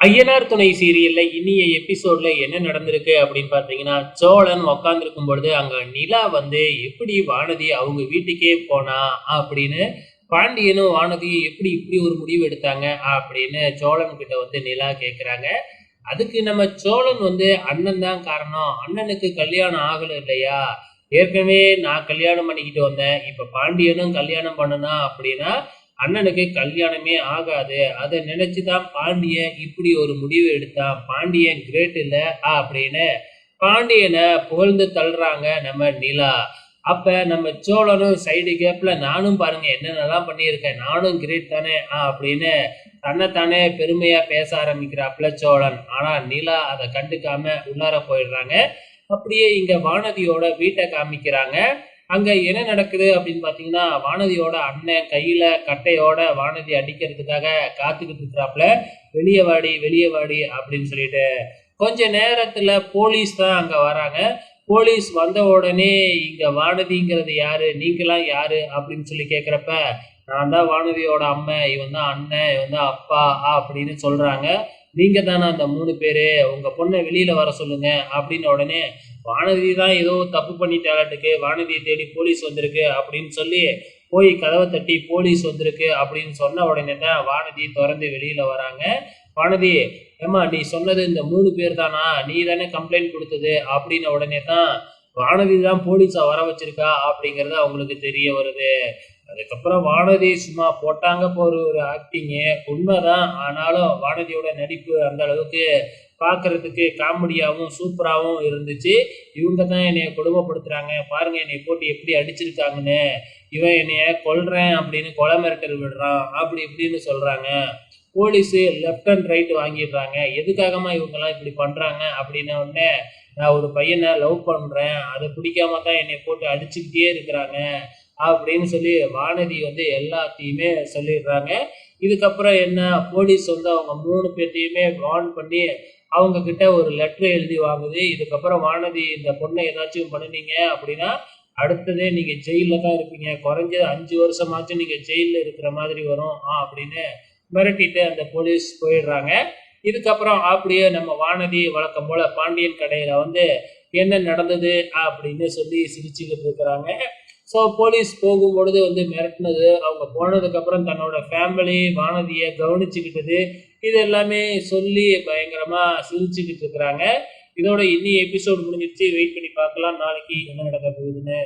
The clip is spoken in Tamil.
ஐயனார் துணை சீரியல்ல இனிய எபிசோட்ல என்ன நடந்திருக்கு அப்படின்னு பார்த்தீங்கன்னா சோழன் உக்காந்துருக்கும் பொழுது அங்க நிலா வந்து எப்படி வானதி அவங்க வீட்டுக்கே போனா அப்படின்னு பாண்டியனும் வானதியும் எப்படி இப்படி ஒரு முடிவு எடுத்தாங்க அப்படின்னு சோழன் கிட்ட வந்து நிலா கேக்குறாங்க. அதுக்கு நம்ம சோழன் வந்து அண்ணன் தான் காரணம். அண்ணனுக்கு கல்யாணம் ஆகல இல்லையா? ஏற்கனவே நான் கல்யாணம் பண்ணிக்கிட்டு வந்தேன். இப்ப பாண்டியனும் கல்யாணம் பண்ணனா அப்படின்னா அண்ணனுக்கு கல்யாணமே ஆகாது. அதை நினைச்சுதான் பாண்டியன் இப்படி ஒரு முடிவு எடுத்தான். பாண்டியன் கிரேட் இல்ல அப்படின்னு பாண்டியனை புகழ்ந்து தள்ளுறாங்க நம்ம நிலா. அப்ப நம்ம சோழனும் சைடு கேப்ல நானும் பாருங்க என்னென்னலாம் பண்ணியிருக்கேன். நானும் கிரேட் தானே ஆ அப்படின்னு தன்னைத்தானே பெருமையா பேச ஆரம்பிக்கிறாப்ல சோழன். ஆனா நிலா அதை கண்டுக்காம உள்ளார போயிடுறாங்க. அப்படியே இங்க வானதியோட வீட்டை காமிக்கிறாங்க. அங்க என்ன நடக்குது அப்படின்னு பாத்தீங்கன்னா வானதியோட அண்ணன் கையில கட்டையோட வானதி அடிக்கிறதுக்காக காத்துக்கிட்டு இருக்கிறாப்புல. வெளியே வாடி வெளியே வாடி அப்படின்னு சொல்லிட்டு. கொஞ்ச நேரத்துல போலீஸ் தான் அங்க வராங்க. போலீஸ் வந்த உடனே இங்க வானதிங்கிறது யாரு? நீங்களாம் யாரு? அப்படின்னு சொல்லி கேக்குறப்ப நான் தான் வானதியோட அம்மா இவன் தான் அண்ணன் இவன் தான் அப்பா அப்படின்னு சொல்றாங்க. நீங்க தானே அந்த மூணு பேரு? உங்க பொண்ணை வெளியில வர சொல்லுங்க. அப்படின்னு உடனே வானதி தான் ஏதோ தப்பு பண்ணிட்டாலாட்டுக்கு வானதியை தேடி போலீஸ் வந்திருக்கு. அப்படின்னு சொல்லி போய் கதவை தட்டி போலீஸ் வந்திருக்கு அப்படின்னு சொன்ன உடனே தான் வானதி திறந்து வெளியில வராங்க. வானதி ஏம்மா நீ சொன்னது இந்த மூணு பேர் தானா? நீ தானே கம்ப்ளைண்ட் கொடுத்தது? அப்படின்ன உடனே தான் வானதி தான் போலீஸை வர வச்சிருக்கா அப்படிங்கிறது அவங்களுக்கு தெரிய வருது. அதுக்கப்புறம் வானதி சும்மா போட்டாங்க போற ஒரு ஆக்டிங்கு உண்மைதான். ஆனாலும் வானதியோட நடிப்பு அந்த அளவுக்கு பார்க்கறதுக்கு காமெடியாகவும் சூப்பராகவும் இருந்துச்சு. இவங்க தான் என்னைய கொடுமைப்படுத்துறாங்க. பாருங்க என்னை போட்டு எப்படி அடிச்சிருக்காங்கன்னு. இவன் என்னைய கொல்றேன் அப்படின்னு கொலை மிரட்டல் விடுறான். அப்படி இப்படின்னு சொல்றாங்க. போலீஸு லெஃப்ட் அண்ட் ரைட் வாங்கிடுறாங்க. எதுக்காகமா இவங்கெல்லாம் இப்படி பண்ணுறாங்க அப்படின்ன உடனே நான் ஒரு பையனை லவ் பண்ணுறேன் அதை பிடிக்காம தான் என்னை போட்டு அடிச்சுக்கிட்டே இருக்கிறாங்க. அப்படின்னு சொல்லி வானதி வந்து எல்லாத்தையுமே சொல்லிடுறாங்க. இதுக்கப்புறம் என்ன? போலீஸ் வந்து அவங்க மூணு பேர்த்தையுமே வார்ன் பண்ணி அவங்க கிட்ட ஒரு லெட்டர் எழுதி வாங்குது. இதுக்கப்புறம் வானதி இந்த பொண்ணை ஏதாச்சும் பண்ணுனீங்க அப்படின்னா அடுத்ததே நீங்க ஜெயில தான் இருப்பீங்க. குறைஞ்சது அஞ்சு வருஷமாச்சும் நீங்க ஜெயில இருக்கிற மாதிரி வரும். ஆ அப்படின்னு மிரட்டிட்டு அந்த போலீஸ் போயிடுறாங்க. இதுக்கப்புறம் அப்படியே நம்ம வானதி வழக்கம் போல பாண்டியன் கடையில் வந்து என்ன நடந்தது அப்படின்னு சொல்லி சிரிச்சுக்கிட்டு இருக்கிறாங்க. ஸோ போலீஸ் போகும்பொழுது வந்து மிரட்டினது அவங்க போனதுக்கப்புறம் தன்னோட ஃபேமிலி வானதியை கவனிச்சுக்கிட்டது இது எல்லாமே சொல்லி பயங்கரமாக சிரிச்சுக்கிட்டு இருக்கிறாங்க. இதோட இன்னி எபிசோட் முடிஞ்சிருச்சு. வெயிட் பண்ணி பார்க்கலாம். நாளைக்கு என்ன நடக்க போகுதுன்னு.